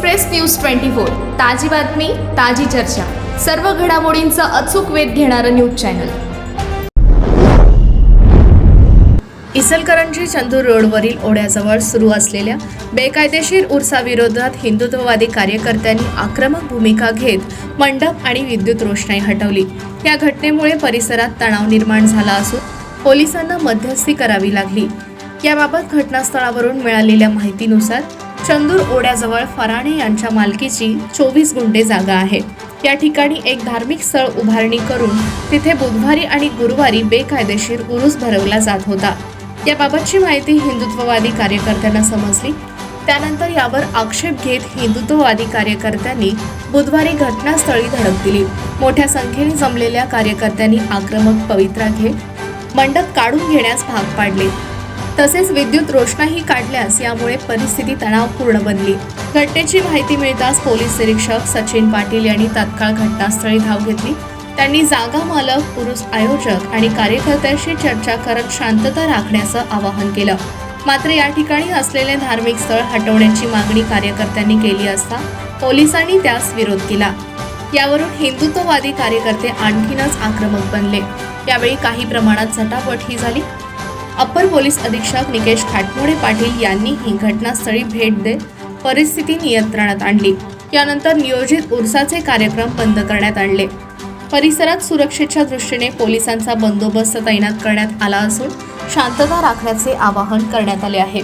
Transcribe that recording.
Express news twenty four. ताजी बातमी ताजी चर्चा. सर्व घडामोडींचा अचूक वेध घेणारं न्यूज चॅनल. इचलकरंजी चंदूर रोडवरील ओढ्याजवळ सुरू असलेल्या बेकायदेशीर उर्साविरोधात हिंदुत्ववादी कार्यकर्त्यांनी आक्रमक भूमिका घेत मंडप आणि विद्युत रोषणाई हटवली. या घटनेमुळे परिसरात तणाव निर्माण झाला असून पोलिसांना मध्यस्थी करावी लागली. याबाबत घटनास्थळावरून मिळालेल्या माहितीनुसार चंदूर ओढ्याजवळ फराणे यांच्या मालकीची चोवीस गुंठे जागा आहे या ठिकाणी एक धार्मिक स्थळ उभारणी करून तिथे बुधवारी आणि गुरुवारी बेकायदेशीर उरूस भरवला जात होता. याबाबतची माहिती हिंदुत्ववादी कार्यकर्त्यांना समजली. त्यानंतर यावर आक्षेप घेत हिंदुत्ववादी कार्यकर्त्यांनी बुधवारी घटनास्थळी धडक दिली. मोठ्या संख्येने जमलेल्या कार्यकर्त्यांनी आक्रमक पवित्रा घेत मंडप काढून घेण्यास भाग पाडले. तसेच विद्युत रोषणाही काढल्यास यामुळे परिस्थिती तणावपूर्ण बनली. घटनेची माहिती मिळताच पोलीस निरीक्षक सचिन पाटील यांनी तात्काळ घटनास्थळी धाव घेतली. त्यांनी जागा मालक पुरुष आयोजक आणि कार्यकर्त्यांशी चर्चा करत शांतता राखण्याचं आवाहन केलं. मात्र या ठिकाणी असलेले धार्मिक स्थळ हटवण्याची मागणी कार्यकर्त्यांनी केली असता पोलिसांनी त्यास विरोध केला. यावरून हिंदुत्ववादी कार्यकर्ते आणखीनच आक्रमक बनले. यावेळी काही प्रमाणात झटापटही झाली. अप्पर पोलीस अधीक्षक निकेश खाटमोडे पाटील यांनीही घटनास्थळी भेट देत परिस्थिती नियंत्रणात आणली. यानंतर नियोजित उर्साचे कार्यक्रम बंद करण्यात आणले. परिसरात सुरक्षेच्या दृष्टीने पोलिसांचा बंदोबस्त तैनात करण्यात आला असून शांतता राखण्याचे आवाहन करण्यात आले आहे.